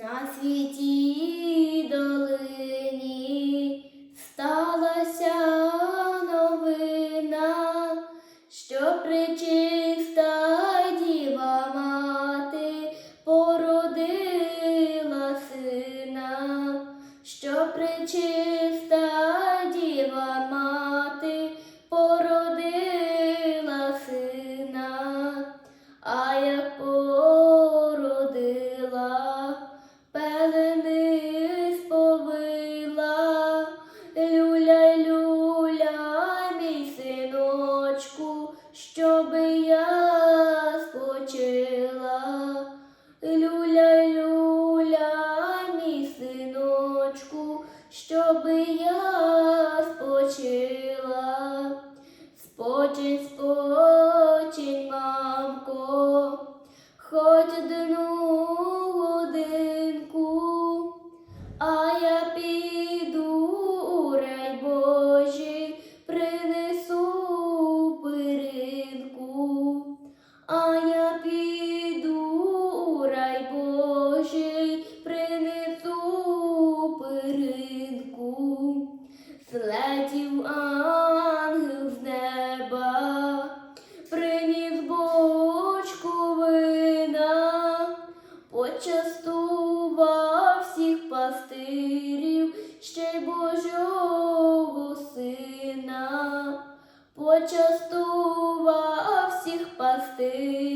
На світі долині сталася новина, що причиста діва мати породила сина, що причиста діва мати щоби я спочила. Спочинь, спочинь, мамко, хоч одну годинку, а я піду у рай Божий, принесу пиринку, а я піду злетів ангел з неба, приніс бочку вина, почастував всіх пастирів, ще й Божого сина, почастував всіх пастирів,